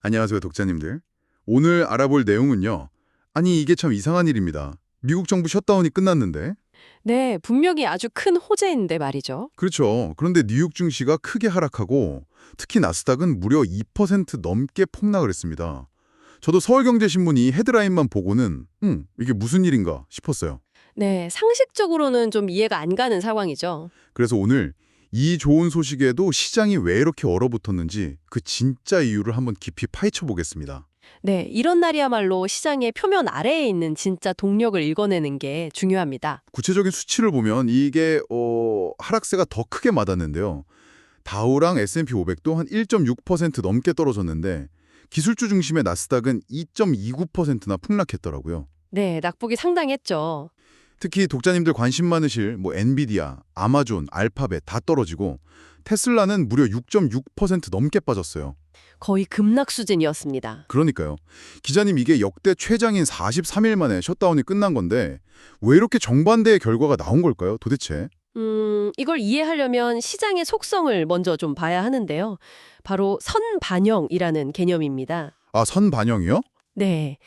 안녕하세요, 독자님들. 오늘 알아볼 내용은요. 아니, 이게 참 이상한 일입니다. 미국 정부 셧다운이 끝났는데. 네, 분명히 아주 큰 호재인데 말이죠. 그렇죠. 그런데 뉴욕 증시가 크게 하락하고 특히 나스닥은 무려 2% 넘게 폭락을 했습니다. 저도 서울경제신문이 헤드라인만 보고는 음, 이게 무슨 일인가 싶었어요. 네, 상식적으로는 좀 이해가 안 가는 상황이죠. 그래서 오늘 이 좋은 소식에도 시장이 왜 이렇게 얼어붙었는지 그 진짜 이유를 한번 깊이 파헤쳐 보겠습니다. 네, 이런 날이야말로 시장의 표면 아래에 있는 진짜 동력을 읽어내는 게 중요합니다. 구체적인 수치를 보면 이게 어, 하락세가 더 크게 맞았는데요. 다우랑 S&P 500도 한 1.6% 넘게 떨어졌는데 기술주 중심의 나스닥은 2.29%나 폭락했더라고요. 네, 낙폭이 상당했죠. 특히 독자님들 관심 많으실 뭐 엔비디아, 아마존, 알파벳 다 떨어지고 테슬라는 무려 6.6% 넘게 빠졌어요. 거의 급락 수준이었습니다. 그러니까요. 기자님 이게 역대 최장인 43일 만에 셧다운이 끝난 건데 왜 이렇게 정반대의 결과가 나온 걸까요? 도대체? 음, 이걸 이해하려면 시장의 속성을 먼저 좀 봐야 하는데요. 바로 선반영이라는 개념입니다. 아, 선반영이요? 네.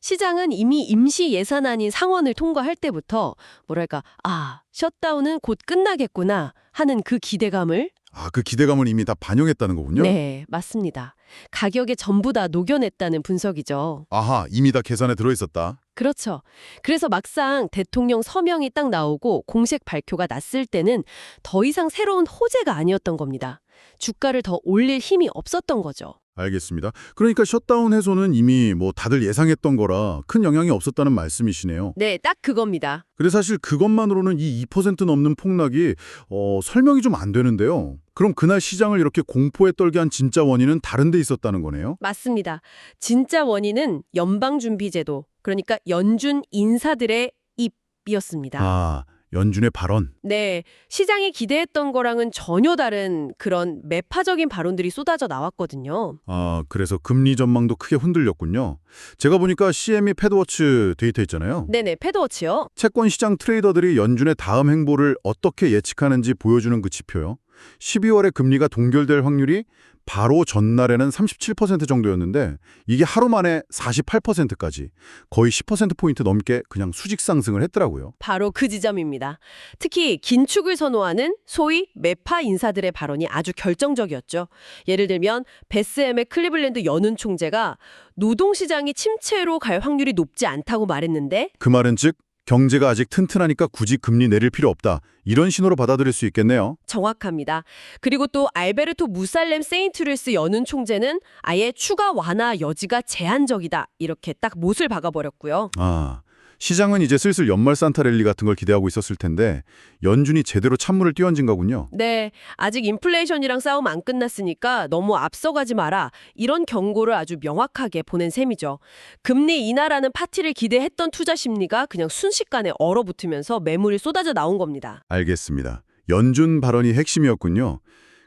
시장은 이미 임시 예산안인 상원을 통과할 때부터 뭐랄까, 아, 셧다운은 곧 끝나겠구나 하는 그 기대감을 아, 그 기대감을 이미 다 반영했다는 거군요. 네, 맞습니다. 가격에 전부 다 녹여냈다는 분석이죠. 아하, 이미 다 계산에 들어있었다. 그렇죠. 그래서 막상 대통령 서명이 딱 나오고 공식 발표가 났을 때는 더 이상 새로운 호재가 아니었던 겁니다. 주가를 더 올릴 힘이 없었던 거죠. 알겠습니다. 그러니까 셧다운 해소는 이미 뭐 다들 예상했던 거라 큰 영향이 없었다는 말씀이시네요. 네, 딱 그겁니다. 근데 사실 그것만으로는 이 2% 넘는 폭락이 어, 설명이 좀 안 되는데요. 그럼 그날 시장을 이렇게 공포에 떨게 한 진짜 원인은 다른 데 있었다는 거네요? 맞습니다. 진짜 원인은 연방준비제도, 그러니까 연준 인사들의 입이었습니다. 아, 연준의 발언. 네, 시장이 기대했던 거랑은 전혀 다른 그런 매파적인 발언들이 쏟아져 나왔거든요. 아, 그래서 금리 전망도 크게 흔들렸군요. 제가 보니까 CME 패드워치 데이터 있잖아요. 네네, 패드워치요. 채권 시장 트레이더들이 연준의 다음 행보를 어떻게 예측하는지 보여주는 그 지표요. 12월에 금리가 동결될 확률이 바로 전날에는 37% 정도였는데 이게 하루 만에 48%까지 거의 10%포인트 넘게 그냥 수직 상승을 했더라고요. 바로 그 지점입니다. 특히 긴축을 선호하는 소위 매파 인사들의 발언이 아주 결정적이었죠. 예를 들면 베스엠의 클리블랜드 연은 총재가 노동시장이 침체로 갈 확률이 높지 않다고 말했는데 그 말은 즉 경제가 아직 튼튼하니까 굳이 금리 내릴 필요 없다. 이런 신호로 받아들일 수 있겠네요. 정확합니다. 그리고 또 알베르토 무살렘 세인트루이스 연은 총재는 아예 추가 완화 여지가 제한적이다. 이렇게 딱 못을 박아버렸고요. 아, 시장은 이제 슬슬 연말 산타 랠리 같은 걸 기대하고 있었을 텐데 연준이 제대로 찬물을 띄얹은 거군요. 네, 아직 인플레이션이랑 싸움 안 끝났으니까 너무 앞서가지 마라. 이런 경고를 아주 명확하게 보낸 셈이죠. 금리 인하라는 파티를 기대했던 투자 심리가 그냥 순식간에 얼어붙으면서 매물이 쏟아져 나온 겁니다. 알겠습니다. 연준 발언이 핵심이었군요.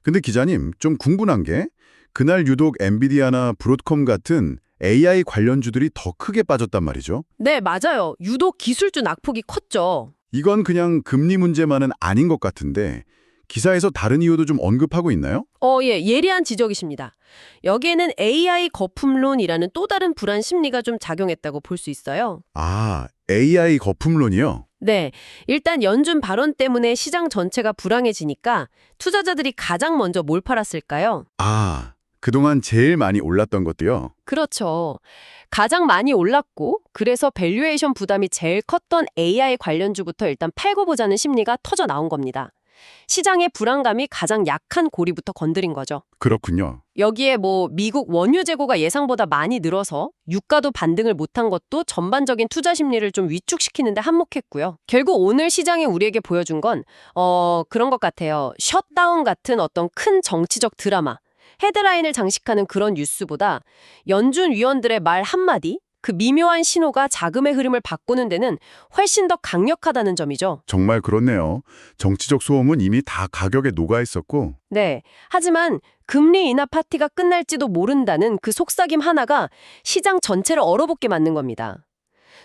근데 기자님, 좀 궁금한 게 그날 유독 엔비디아나 브로드컴 같은 AI 관련주들이 더 크게 빠졌단 말이죠. 네, 맞아요. 유독 기술주 낙폭이 컸죠. 이건 그냥 금리 문제만은 아닌 것 같은데 기사에서 다른 이유도 좀 언급하고 있나요? 어, 예, 예리한 지적이십니다. 여기에는 AI 거품론이라는 또 다른 불안 심리가 좀 작용했다고 볼 수 있어요. 아, AI 거품론이요? 네, 일단 연준 발언 때문에 시장 전체가 불황해지니까 투자자들이 가장 먼저 뭘 팔았을까요? 아, 그동안 제일 많이 올랐던 것도요. 그렇죠. 가장 많이 올랐고 그래서 밸류에이션 부담이 제일 컸던 AI 관련주부터 일단 팔고 보자는 심리가 터져 나온 겁니다. 시장의 불안감이 가장 약한 고리부터 건드린 거죠. 그렇군요. 여기에 뭐 미국 원유 재고가 예상보다 많이 늘어서 유가도 반등을 못한 것도 전반적인 투자 심리를 좀 위축시키는데 한몫했고요. 결국 오늘 시장이 우리에게 보여준 건 어, 그런 것 같아요. 셧다운 같은 어떤 큰 정치적 드라마, 헤드라인을 장식하는 그런 뉴스보다 연준 위원들의 말 한마디, 그 미묘한 신호가 자금의 흐름을 바꾸는 데는 훨씬 더 강력하다는 점이죠. 정말 그렇네요. 정치적 소음은 이미 다 가격에 녹아 있었고 네. 하지만 금리 인하 파티가 끝날지도 모른다는 그 속삭임 하나가 시장 전체를 얼어붙게 만든 겁니다.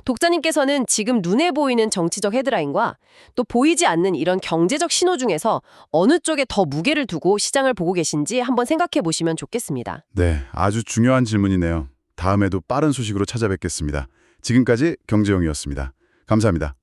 독자님께서는 지금 눈에 보이는 정치적 헤드라인과 또 보이지 않는 이런 경제적 신호 중에서 어느 쪽에 더 무게를 두고 시장을 보고 계신지 한번 생각해 보시면 좋겠습니다. 네, 아주 중요한 질문이네요. 다음에도 빠른 소식으로 찾아뵙겠습니다. 지금까지 경제용이었습니다. 감사합니다.